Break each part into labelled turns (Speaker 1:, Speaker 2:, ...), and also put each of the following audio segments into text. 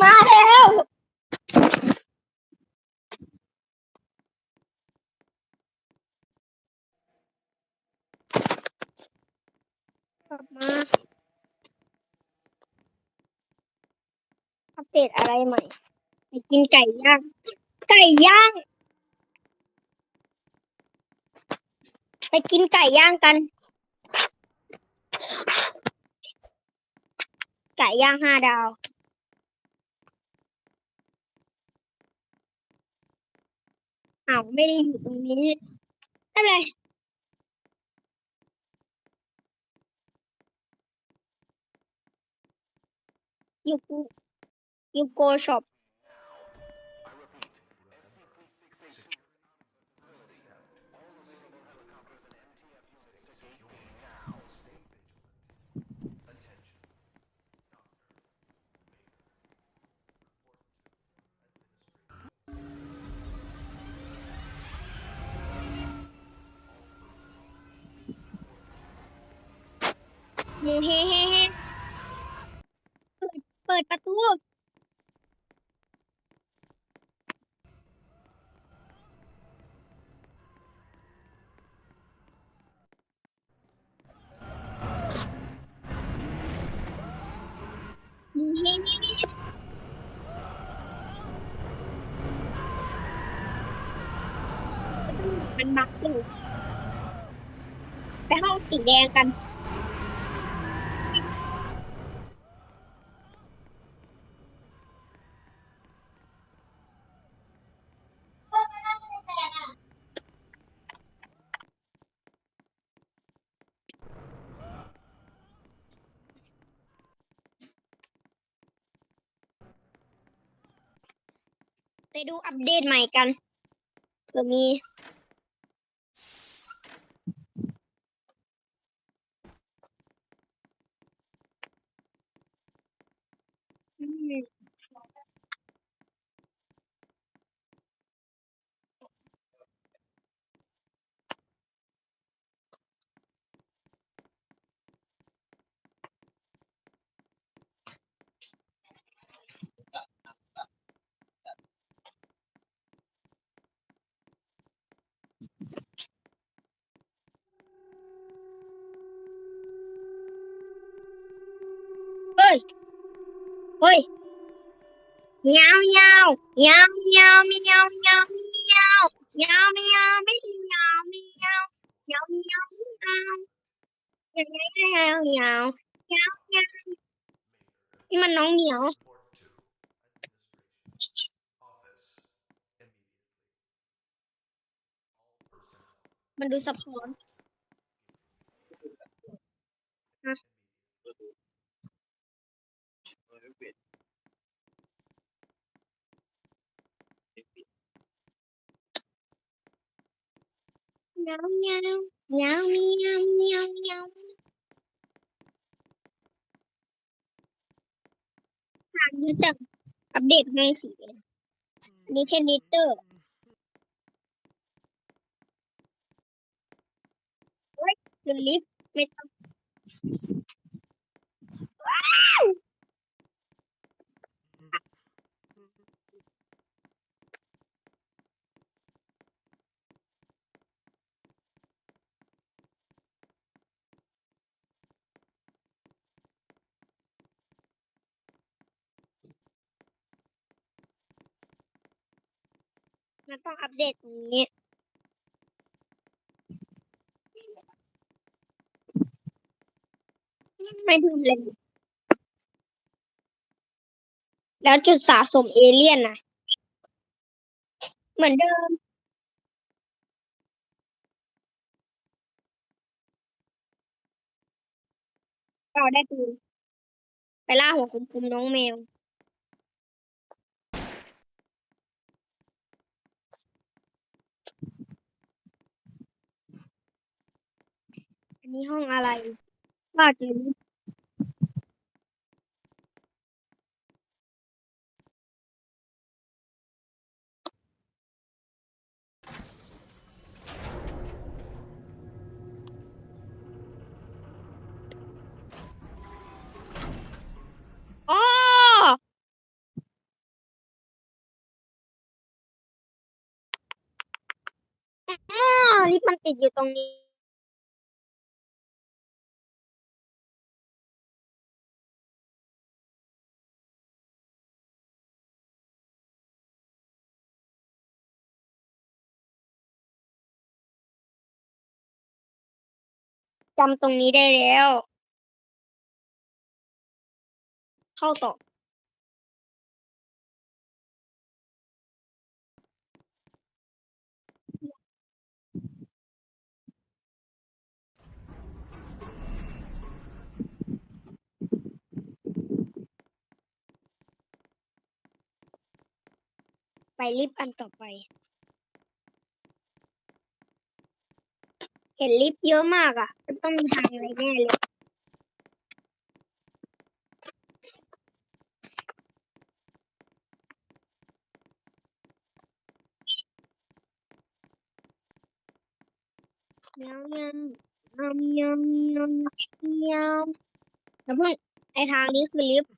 Speaker 1: มาแล้วกลับมาอัปเดตอะไรใหม่ไปกินไก่ย่าง ไก่ย่าง ไปกินไก่ย่างกัน ไก่ย่างห้าดาว อ้าวไม่ได้อยู่ตรงนี้ไม่เป็นไรยูกูยูโกช็อป เฮ้เฮ้เฮ้เฮ้เปิดเปิดประตู เฮ้เฮ้เฮ้เฮ้มันบักอยู่ไปห้องสีแดงกัน ไปดูอัปเดตใหม่กันเผื่อมีอืมเฮ้ย เฮ้ยยาวยาวยาวยาวยาวยาวยาวยาวยาว เงาเงาถามรู้จังอัปเดตให้สินี่แค่นิเตอร์เฮ้ยเจอลิฟต์ไม่ต้อง มันต้องอัปเดตตรงนี้ไม่ดูเลย แล้วจุดสะสมเอเลี่ยนนะเหมือนเดิม เราได้ปืนไปล่าหัวคุมคุมน้องแมว นี้ห้องอะไรว่าจะรู้ลิฟต์มันติดอยู่ตรงนี้ จำตรงนี้ได้แล้ว เข้าต่อ ไปลิฟต์อันต่อไป เห็นลิฟต์เยอะมากอะ มันต้องมีทางอะไรแน่เลยยาวยาวยาวยาวยาวยาวแล้วเพื่อนไอทางนี้คือลิฟต์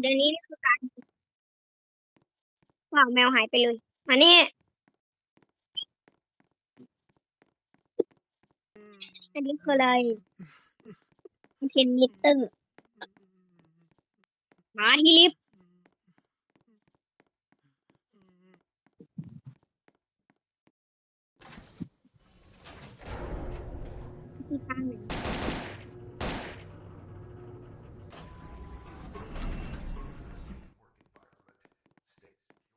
Speaker 1: เดี๋ยวนี้นี่คือการว่าวแมวหายไปเลยมานี่ อันนี้คืออะไรเทนนิสเตอร์มาที่ลิฟต์ที่ทางไหน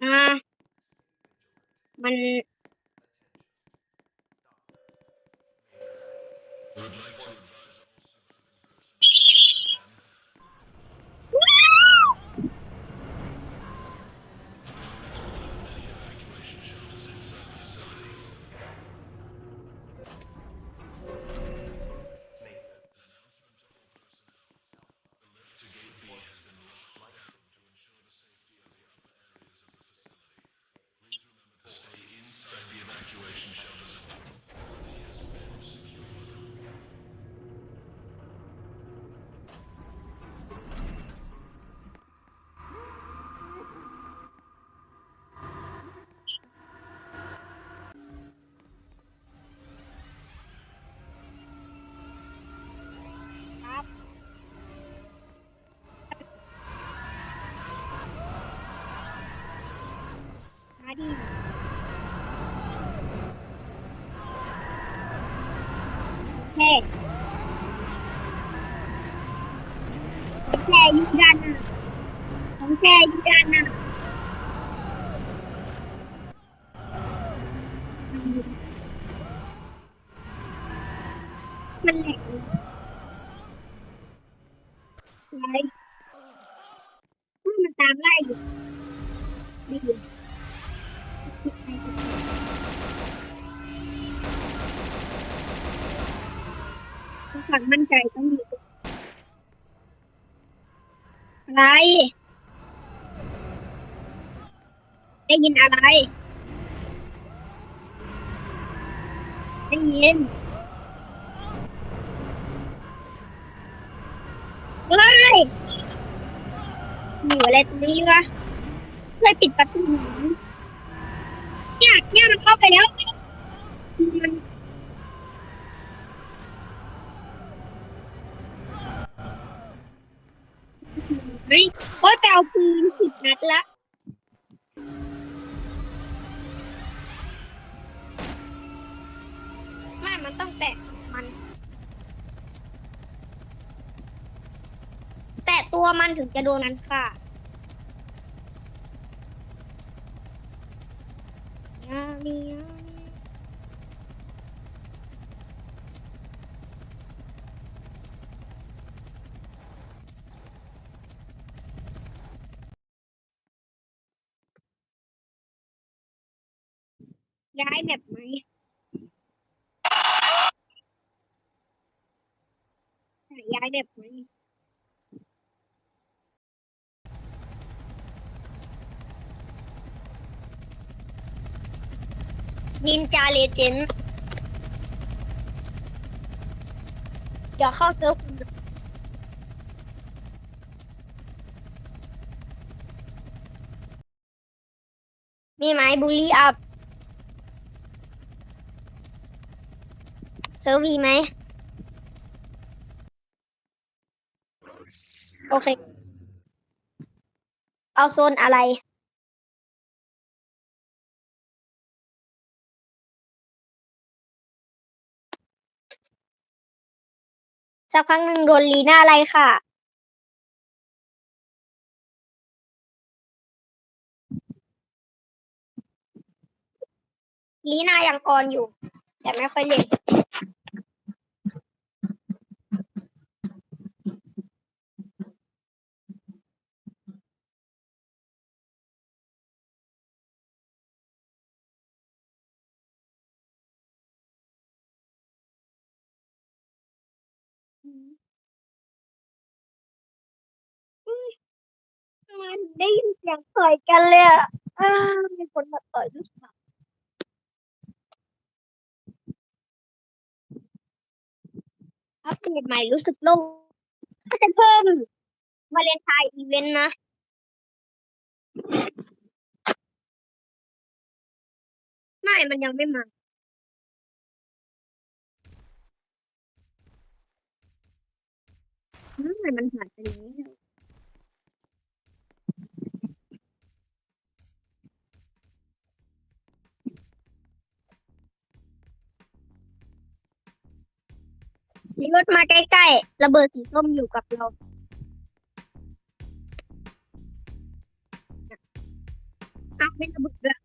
Speaker 1: อ่ามัน มา ดิแค่ผมแค่ยืน ได้ยินอะไร ได้ยินเฮ้ยอยู่อะไรตรงนี้วะเพื่อปิดประตูหนีเนี่ยเนี่ยมันเข้าไปแล้ว มันเฮ้ยโอ้ยไปเอาปืนสิบนัดละ ต้องแตะมัน แตะตัวมันถึงจะโดนนั้นค่ะยาวียาวีย้ายแบบไหม ย้ายเด็บไหมนินจาเลเจนด์เดี๋ยวเข้าเซิร์ฟคุณมีไหมบูลลี่อัพเซิร์ฟวีไหม โอเค เอาโซนอะไร สักพักหนึ่งโดนลีน่าอะไรค่ะ ลีน่ายังออนอยู่ แต่ไม่ค่อยเล่น มัน ได้ยินเสียงต่อยกันเลยอะอ้าวมีคนมาต่อยหรือเปล่าอัปเดตใหม่รู้สึกโล่งก็จะเพิ่มวาเลนไทน์อีเวนต์นะ ไม่ มันยังไม่มาไม่มันผ่านไปแล้ว มีรถมาใกล้ๆ ระเบิดสีส้มอยู่กับเรา อ้าวไม่ระเบิดด้วย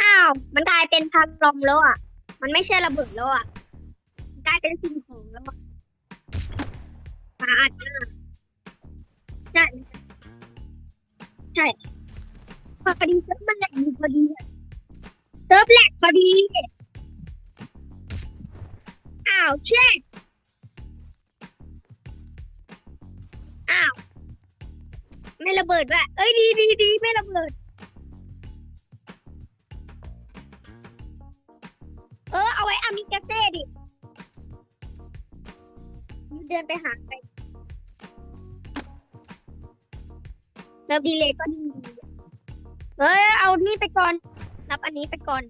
Speaker 1: อ้าว มันกลายเป็นพันลมแล้วอะ มันไม่ใช่ระเบิดแล้วอะมันกลายเป็นสิ่งของแล้วอะปาอัดหน้าใช่ ใช่ พอดีเซิร์ฟมันแหลกอยู่พอดีเซิร์ฟแหลกพอดี อ้าวเช่อ้าว ไม่ระเบิดด้วยเอ้ยดีดีดีไม่ระเบิด เออ เอาไว้อามิกาเซ่ดิ เดินไปหาไปแล้วดีเลยก็ดีเอ้ยเอานี่ไปก่อน นับอันนี้ไปก่อน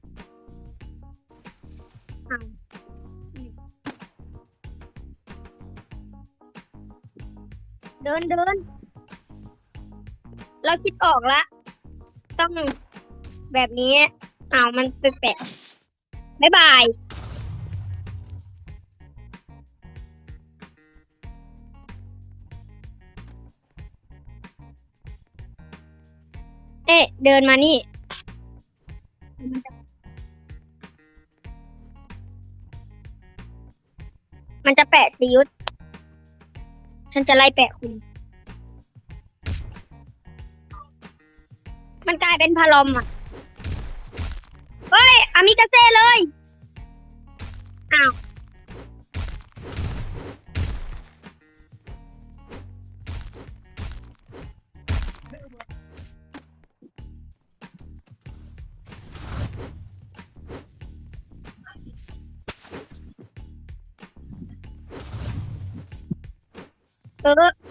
Speaker 1: เดินเดิน เราคิดออกแล้วต้องแบบนี้เอามันแปลกๆบ๊ายบายเอ๊ะเดินมานี่ มันจะแปะสยุทธ ฉันจะไล่แปะคุณ มันกลายเป็นพาลอมอะ เฮ้ยอามิกาเซ่เลย อ้าว เอ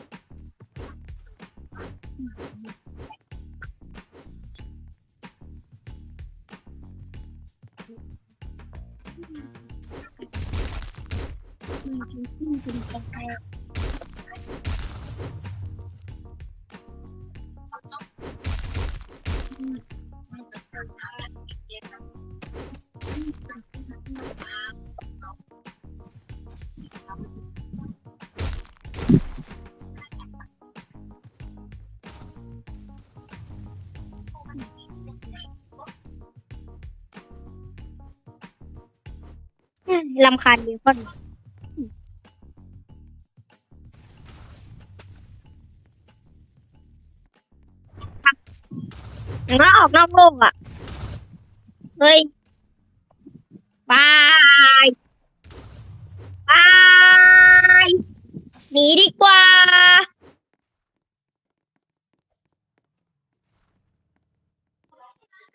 Speaker 1: ลำคาญเบคอนมันออกนอกโลกอะ เฮ้ย บาย บาย หนีดีกว่า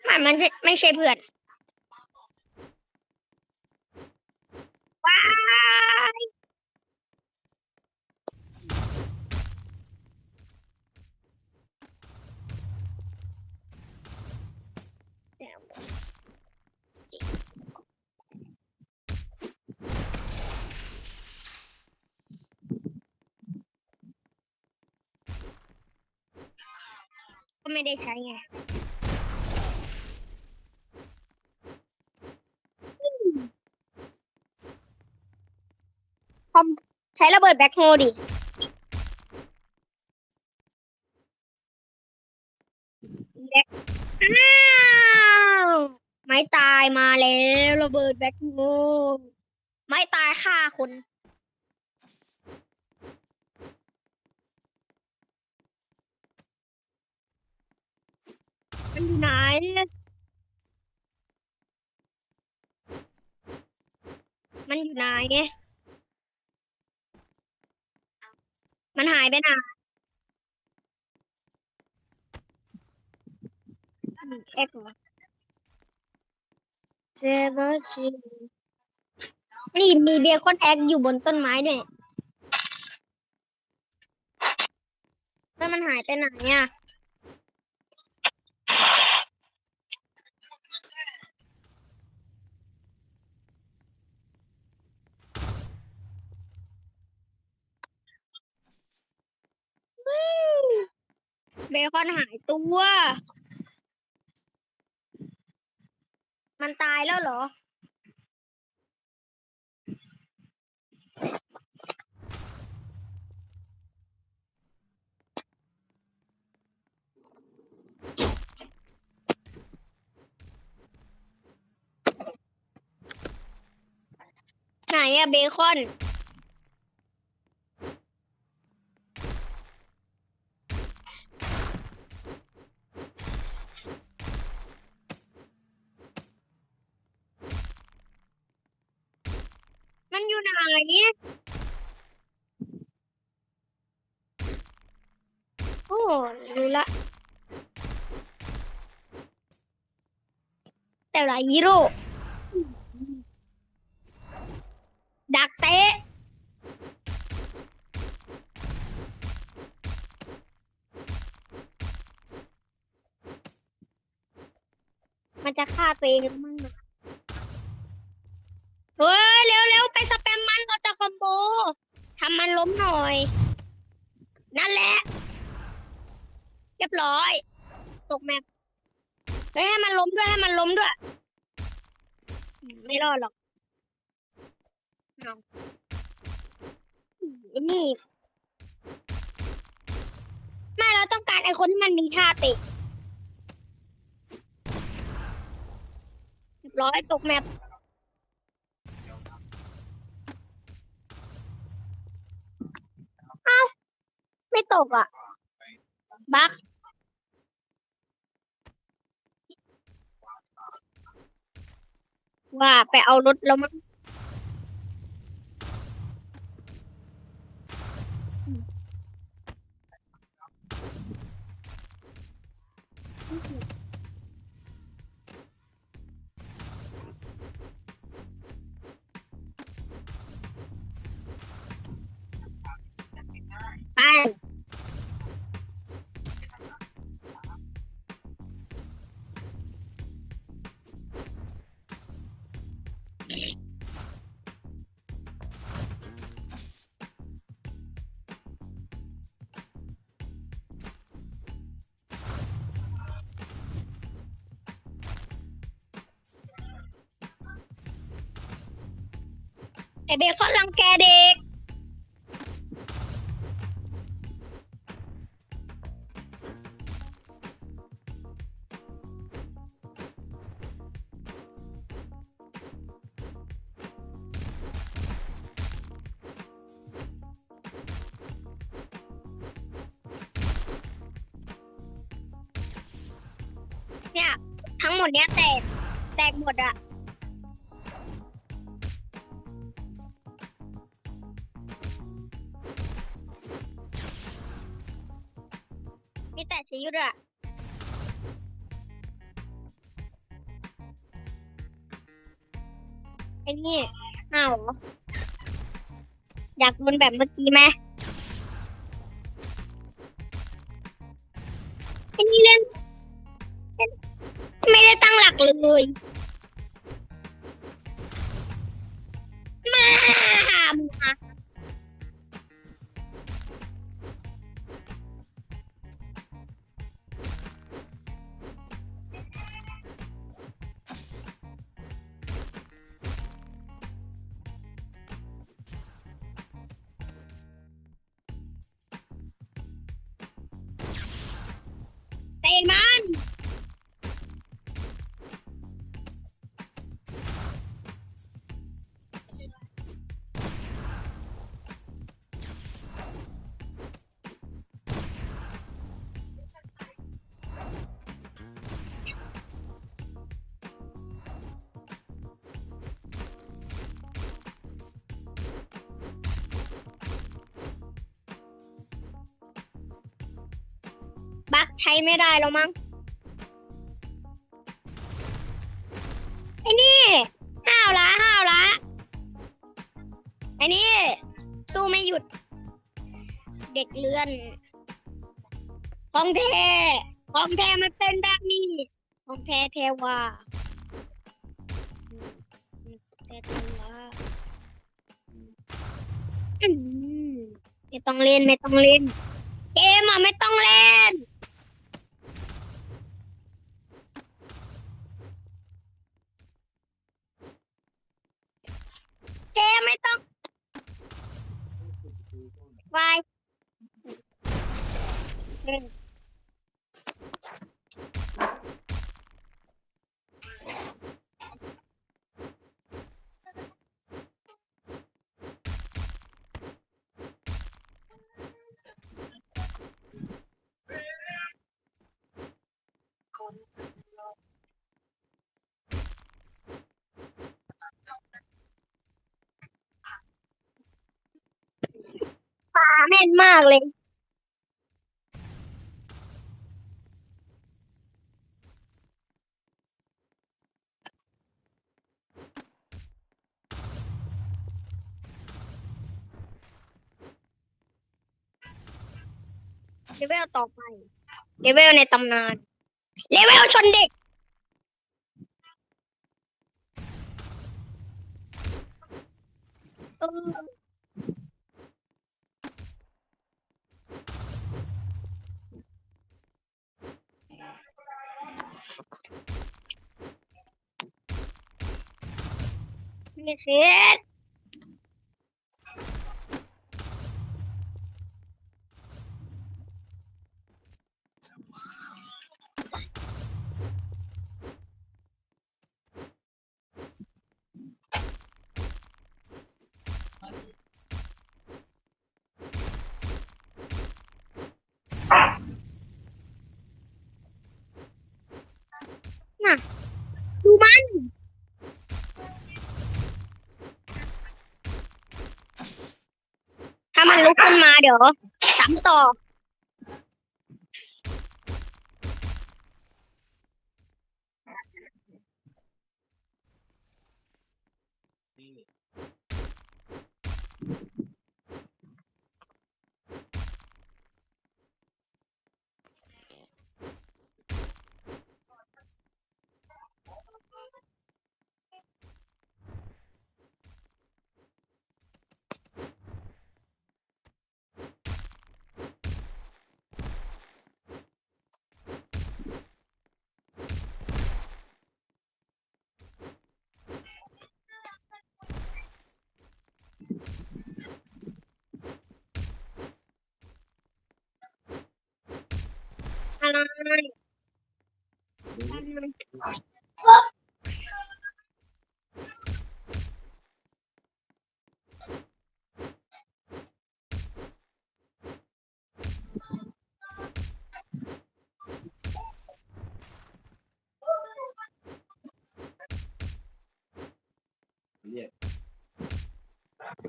Speaker 1: มันมันจะไม่ใช่เพื่อนบาย ไม่ได้ใช้ไงคอมใช้ระเบิดแบ็คโฮดิแบ็คอ้าวไม้ตายมาแล้ว ระเบิดแบ็คโฮไม้ตายฆ่าคน มันอยู่ไหนมันอยู่ไหนมันหายไปไหนเอ็กซ์เจเบอร์จีนี่มีเบคอนแอ็กอยู่บนต้นไม้ด้วยแล้วมันหายไปไหนอะ เบคอนหายตัว มันตายแล้วเหรอ ไหนอะเบคอน มันอยู่ไหน โอ้รู้ละ แต่ละ ฮีโร่ ดักเตะ มันจะฆ่าตัวเองมั้งนะเฮ้ยเร็วๆไปสแปมมันเราจะคอมโบทำมันล้มหน่อย นั่นแหละ เรียบร้อย ตกแมปเฮ้ยให้มันล้มด้วยให้มันล้มด้วย ไม่รอดหรอกเอาอืมไอ้นี่ ไม่เราต้องการไอ้คนที่มันมีท่าเตะเรียบร้อยตกแมปไม่ตกอะ บัก ว่าไปเอารถแล้วมั้ง ไอเบคอนรังแกเด็ก เนี่ย ทั้งหมดเนี้ยแตก แตกหมดอะ นแบบเมื่อกี้ไหม บัคใช้ไม่ได้แล้วมั้งไอ้นี่ห้าวละห้าวละไอ้นี่สู้ไม่หยุด เด็กเลื่อนของแท้ของแท้มันเป็นแบบนี้ของแท้เทว่าแท้เทวาไม่ต้องเล่นไม่ต้องเล่น เกมอะไม่ต้องเล่น เกมไม่ต้องไปอืมป่าแม่ นมากเลย เลเวลต่อไป เลเวลในตำนาน เลเวลชนเด็ก นี่คือน่ะ ดูมัน ถ้ามันลุก เหรอสาเดี๋ยวซ้ำต่ออ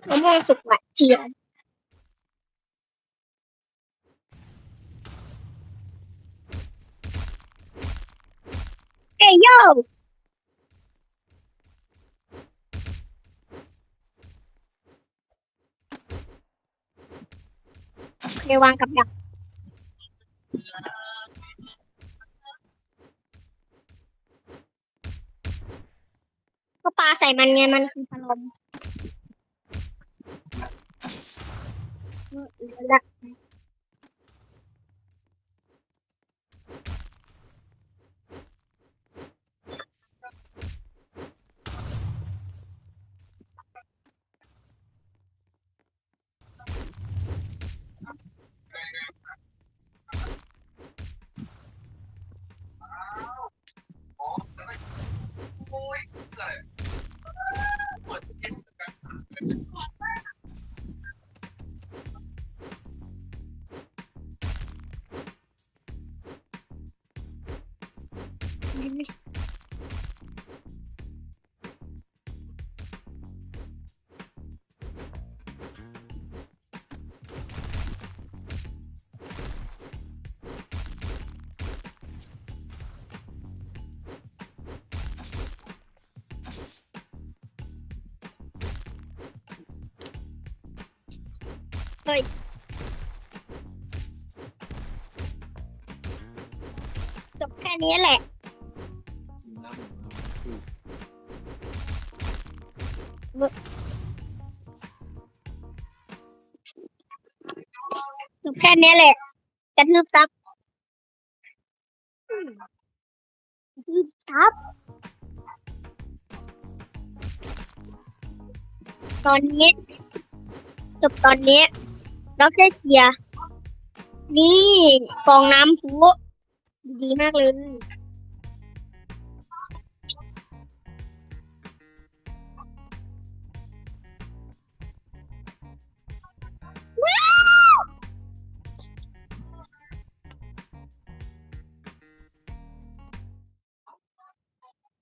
Speaker 1: มะม่วงสุกหวานเจียวเอ้ยโย่ ไปวางกับดักก็ปลาใส่มันไงมันคือพลมดัก เฮ้ยจบแค่นี้แหละ จบแค่นี้แหละกระทืบซับกระทืบซับตอนนี้ จบตอนนี้ เราแค่เคลียนี่กองน้ำพุดีมากเลย